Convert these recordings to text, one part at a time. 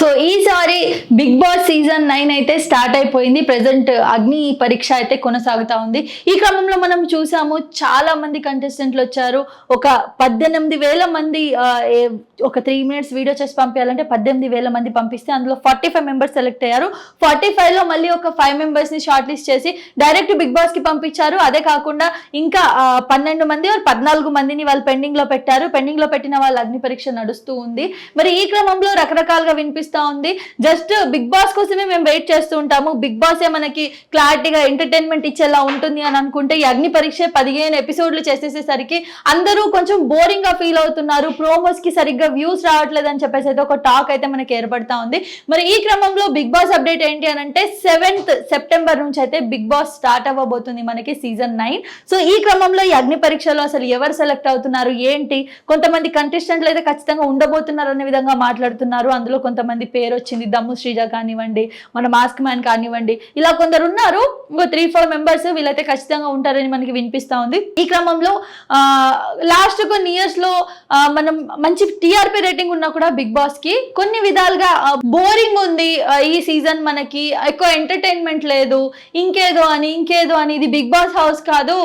So ఈసారి Bigg Boss season nine అయితే start అయిపోయింది. ప్రజెంట్ అగ్ని పరీక్ష అయితే కొనసాగుతా ఉంది. ఈ క్రమంలో మనం చూసాము చాలా మంది కంటెస్టెంట్లు వచ్చారు. ఒక పద్దెనిమిది వేల మంది ఒక త్రీ మినిట్స్ వీడియో చేసి పంపించాలంటే పద్దెనిమిది వేల మంది పంపిస్తే అందులో ఫార్టీ ఫైవ్ మెంబర్స్ సెలెక్ట్ అయ్యారు. ఫార్టీ ఫైవ్లో మళ్ళీ ఒక ఫైవ్ మెంబర్స్ని షార్ట్ లిస్ట్ చేసి డైరెక్ట్ బిగ్ బాస్కి పంపించారు. అదే కాకుండా ఇంకా పన్నెండు మంది పద్నాలుగు మందిని వాళ్ళు పెండింగ్లో పెట్టారు. పెండింగ్లో పెట్టిన వాళ్ళ అగ్ని పరీక్ష నడుస్తూ ఉంది. మరి ఈ క్రమంలో రకరకాలుగా అనిపిస్తా ఉంది. జస్ట్ బిగ్ బాస్ కోసమే మేము వెయిట్ చేస్తూ ఉంటాము. బిగ్ బాస్ ఏ మనకి క్లారిటీగా ఎంటర్టైన్మెంట్ ఇచ్చేలా ఉంటుంది అని అనుకుంటే ఈ అగ్ని పరీక్ష పదిహేను ఎపిసోడ్లు చేసేసేసరికి అందరూ కొంచెం బోరింగ్గా ఫీల్ అవుతున్నారు. ప్రోమోస్కి సరిగ్గా వ్యూస్ రావట్లేదు అని చెప్పేసి అయితే ఒక టాక్ అయితే మనకి ఏర్పడతా ఉంది. మరి ఈ క్రమంలో బిగ్ బాస్ అప్డేట్ ఏంటి అని అంటే సెవెంత్ సెప్టెంబర్ నుంచి అయితే బిగ్ బాస్ స్టార్ట్ అవ్వబోతుంది మనకి సీజన్ నైన్. సో ఈ క్రమంలో ఈ అగ్ని పరీక్షలో అసలు ఎవరు సెలెక్ట్ అవుతున్నారు? ఏంటి? కొంతమంది కంటెస్టెంట్లు అయితే ఖచ్చితంగా ఉండబోతున్నారు అనే విధంగా మాట్లాడుతున్నారు. అందులో కొంతమంది పేరు వచ్చింది దమ్ము శ్రీజ కానివ్వండి మన మాస్క్ మ్యాన్ కానివ్వండి. ఇలా కొందరు ఉన్నారు. ఇంకో త్రీ ఫోర్ మెంబర్స్ వీళ్ళైతే ఖచ్చితంగా ఉంటారని మనకి వినిపిస్తూ ఉంది. ఈ క్రమంలో లాస్ట్ కొన్ని ఇయర్స్లో మనం మంచి టీఆర్పీ రేటింగ్ ఉన్నా కూడా బిగ్ బాస్కి కొన్ని విధాలుగా బోరింగ్ ఉంది. ఈ సీజన్ మనకి ఎక్కువ ఎంటర్టైన్మెంట్ లేదు. ఇంకేదో అని ఇంకేదో అని. ఇది బిగ్ బాస్ హౌస్ కాదు.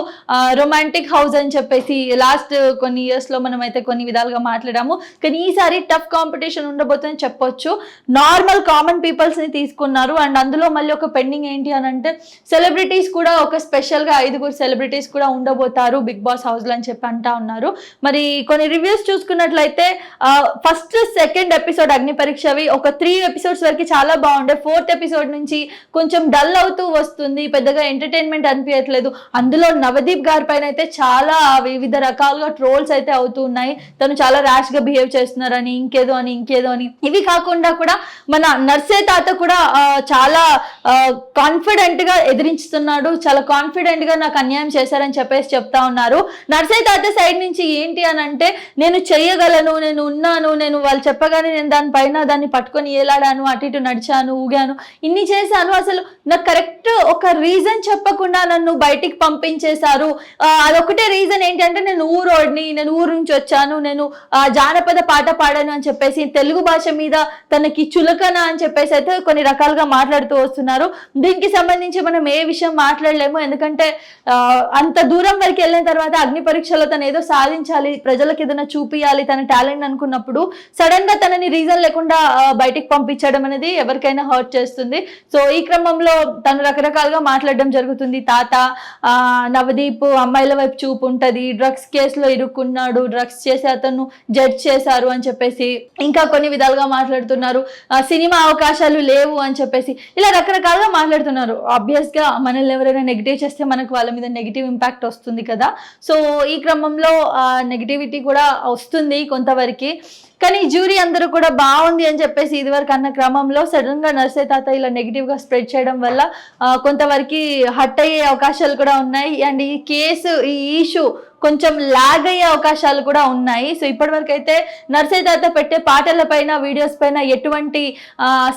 రొమాంటిక్ హౌస్ అని చెప్పేసి లాస్ట్ కొన్ని ఇయర్స్లో మనం అయితే కొన్ని విధాలుగా మాట్లాడాము. కానీ ఈసారి టఫ్ కాంపిటీషన్ ఉండబోతుందని చెప్పొచ్చు. నార్మల్ కామన్ పీపుల్స్ని తీసుకున్నారు. అండ్ అందులో మళ్ళీ ఒక పెండింగ్ ఏంటి అని అంటే సెలబ్రిటీస్ కూడా ఒక స్పెషల్గా ఐదుగురు సెలబ్రిటీస్ కూడా ఉండబోతారు బిగ్ బాస్ హౌస్లో అని చెప్పి అంటా ఉన్నారు. మరి కొన్ని రివ్యూస్ చూసుకున్నట్లయితే ఫస్ట్ సెకండ్ ఎపిసోడ్ అగ్ని పరీక్షవి ఒక త్రీ ఎపిసోడ్స్ వరకు చాలా బాగుండే. ఫోర్త్ ఎపిసోడ్ నుంచి కొంచెం డల్ అవుతూ వస్తుంది పెద్దగా ఎంటర్టైన్మెంట్ అనిపించట్లేదు అందులో నవదీప్ గారి పైన అయితే చాలా వివిధ రకాలుగా ట్రోల్స్ అయితే అవుతూ ఉన్నాయి. తను చాలా ర్యాష్గా బిహేవ్ చేస్తున్నారని ఇంకేదో అని ఇంకేదో అని. ఇవి కాకుండా కూడా మన నర్సే తాత కూడా చాలా కాన్ఫిడెంట్గా ఎదిరించుతున్నాడు. చాలా కాన్ఫిడెంట్గా నాకు అన్యాయం చేశారని చెప్పేసి చెప్తా ఉన్నారు. నర్సే తాత సైడ్ నుంచి ఏంటి అని అంటే నేను చెయ్యగలను నేను ఉన్నాను నేను వాళ్ళు చెప్పగానే నేను దానిపైన దాన్ని పట్టుకొని ఏలాడాను అటు ఇటు నడిచాను ఊగాను ఇన్ని చేశాను. అసలు నాకు కరెక్ట్ ఒక రీజన్ చెప్పకుండా నన్ను బయటికి పంపించేశారు. అదొకటే రీజన్ ఏంటంటే నేను ఊరోడిని నేను ఊరు నుంచి వచ్చాను నేను జానపద పాట పాడాను అని చెప్పేసి తెలుగు భాష మీద తనకి చులకన అని చెప్పేసి అయితే కొన్ని రకాలుగా మాట్లాడుతూ వస్తున్నారు. దీనికి సంబంధించి మనం ఏ విషయం మాట్లాడలేము. ఎందుకంటే అంత దూరం వరకు వెళ్ళిన తర్వాత అగ్ని పరీక్షలో తను ఏదో సాధించాలి ప్రజలకు ఏదైనా చూపియాలి తన టాలెంట్ అనుకున్నప్పుడు సడన్గా తనని రీజన్ లేకుండా బయటికి పంపించడం అనేది ఎవరికైనా హర్ట్ చేస్తుంది. సో ఈ క్రమంలో తను రకరకాలుగా మాట్లాడడం జరుగుతుంది. తాత నవదీప్ అమ్మాయిల వైపు చూపు ఉంటది. డ్రగ్స్ కేసులో ఇరుక్కున్నాడు. డ్రగ్స్ చేసి అతను జడ్జ్ చేశారు అని చెప్పేసి ఇంకా కొన్ని విధాలుగా మాట్లాడుతున్నారు. మాట్లాడుతున్నారు. సినిమా అవకాశాలు లేవు అని చెప్పేసి ఇలా రకరకాలుగా మాట్లాడుతున్నారు. ఆబ్వియస్గా మనల్ని ఎవరైనా నెగిటివ్ చేస్తే మనకు వాళ్ళ మీద నెగిటివ్ ఇంపాక్ట్ వస్తుంది కదా. సో ఈ క్రమంలో నెగిటివిటీ కూడా వస్తుంది కొంతవరకు. కానీ జ్యూరీ అందరూ కూడా బాగుంది అని చెప్పేసి ఇదివరకు అన్న క్రమంలో సడన్గా నర్సే తాత ఇలా నెగిటివ్గా స్ప్రెడ్ చేయడం వల్ల కొంతవరకు హట్ అయ్యే అవకాశాలు కూడా ఉన్నాయి. అండ్ ఈ కేసు ఈ ఇష్యూ కొంచెం లాగ్ అయ్యే అవకాశాలు కూడా ఉన్నాయి. సో ఇప్పటివరకు అయితే నర్సే తాత పెట్టే పాటల పైన వీడియోస్ పైన ఎటువంటి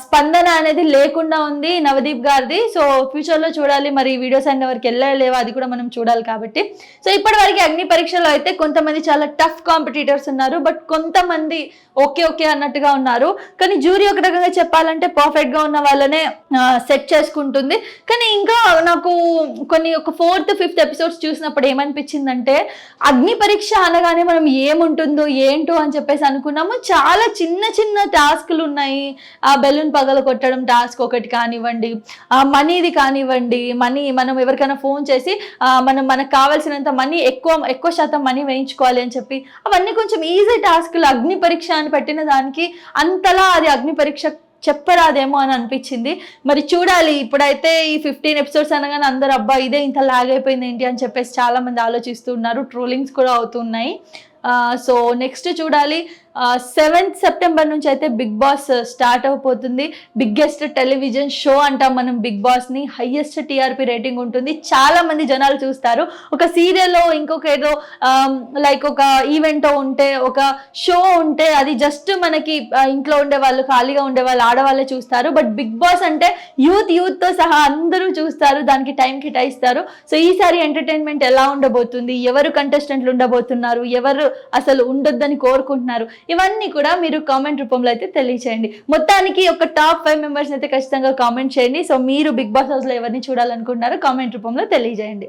స్పందన అనేది లేకుండా ఉంది నవదీప్ గారిది. సో ఫ్యూచర్లో చూడాలి. మరి వీడియోస్ అయిన వరకు వెళ్ళలేవా అది కూడా మనం చూడాలి కాబట్టి. సో ఇప్పటివరకు అగ్ని పరీక్షలో అయితే కొంతమంది చాలా టఫ్ కాంపిటీటర్స్ ఉన్నారు. బట్ కొంతమంది ఓకే ఓకే అన్నట్టుగా ఉన్నారు. కానీ జ్యూరీ ఒక రకంగా చెప్పాలంటే పర్ఫెక్ట్గా ఉన్న వాళ్ళనే సెట్ చేసుకుంటుంది. కానీ ఇంకా నాకు కొన్ని ఒక ఫోర్త్ ఫిఫ్త్ ఎపిసోడ్స్ చూసినప్పుడు ఏమనిపించిందంటే అగ్ని పరీక్ష అనగానే మనం ఏముంటుందో ఏంటో అని చెప్పేసి అనుకున్నాము. చాలా చిన్న చిన్న టాస్క్లు ఉన్నాయి. ఆ బెలూన్ పగల కొట్టడం టాస్క్ ఒకటి కానివ్వండి ఆ మనీది కానివ్వండి మనీ మనం ఎవరికైనా ఫోన్ చేసి మనం మనకు కావాల్సినంత మనీ ఎక్కువ ఎక్కువ శాతం మనీ వేయించుకోవాలి అని చెప్పి అవన్నీ కొంచెం ఈజీ టాస్క్లు. అగ్ని పరీక్ష అని పెట్టిన దానికి అంతలా అది అగ్ని పరీక్ష చెప్పరాదేమో అని అనిపించింది. మరి చూడాలి ఇప్పుడైతే ఈ ఫిఫ్టీన్ ఎపిసోడ్స్ అనగానే అందరు అబ్బా ఇదే ఇంత లాగ్ అయిపోయింది ఏంటి అని చెప్పేసి చాలా మంది ట్రోలింగ్స్ కూడా అవుతున్నాయి సో నెక్స్ట్ చూడాలి. సెవెంత్ సెప్టెంబర్ నుంచి అయితే బిగ్ బాస్ స్టార్ట్ అయిపోతుంది బిగ్గెస్ట్ టెలివిజన్ షో అంటాం మనం బిగ్ బాస్ని హయ్యెస్ట్ టీఆర్పీ రేటింగ్ ఉంటుంది. చాలా మంది జనాలు చూస్తారు. ఒక సీరియల్లో ఇంకొక ఏదో um, లైక్ ఒక ఈవెంట్ ఉంటే ఒక షో ఉంటే అది జస్ట్ మనకి ఇంట్లో ఉండే వాళ్ళు ఖాళీగా ఉండే వాళ్ళు ఆడవాళ్ళే చూస్తారు. బట్ బిగ్ బాస్ అంటే యూత్ యూత్తో సహా అందరూ చూస్తారు. దానికి టైం కేటాయిస్తారు. సో ఈసారి ఎంటర్టైన్మెంట్ ఎలా ఉండబోతుంది? ఎవరు కంటెస్టెంట్లు ఉండబోతున్నారు? ఎవరు అసలు ఉండొద్దని కోరుకుంటున్నారు. ఇవన్నీ కూడా మీరు కామెంట్ రూపంలో అయితే తెలియచేయండి. మొత్తానికి ఒక టాప్ ఫైవ్ మెంబర్స్ అయితే ఖచ్చితంగా కామెంట్ చేయండి. సో మీరు బిగ్ బాస్ హౌస్లో ఎవరిని చూడాలనుకుంటున్నారో కామెంట్ రూపంలో తెలియజేయండి.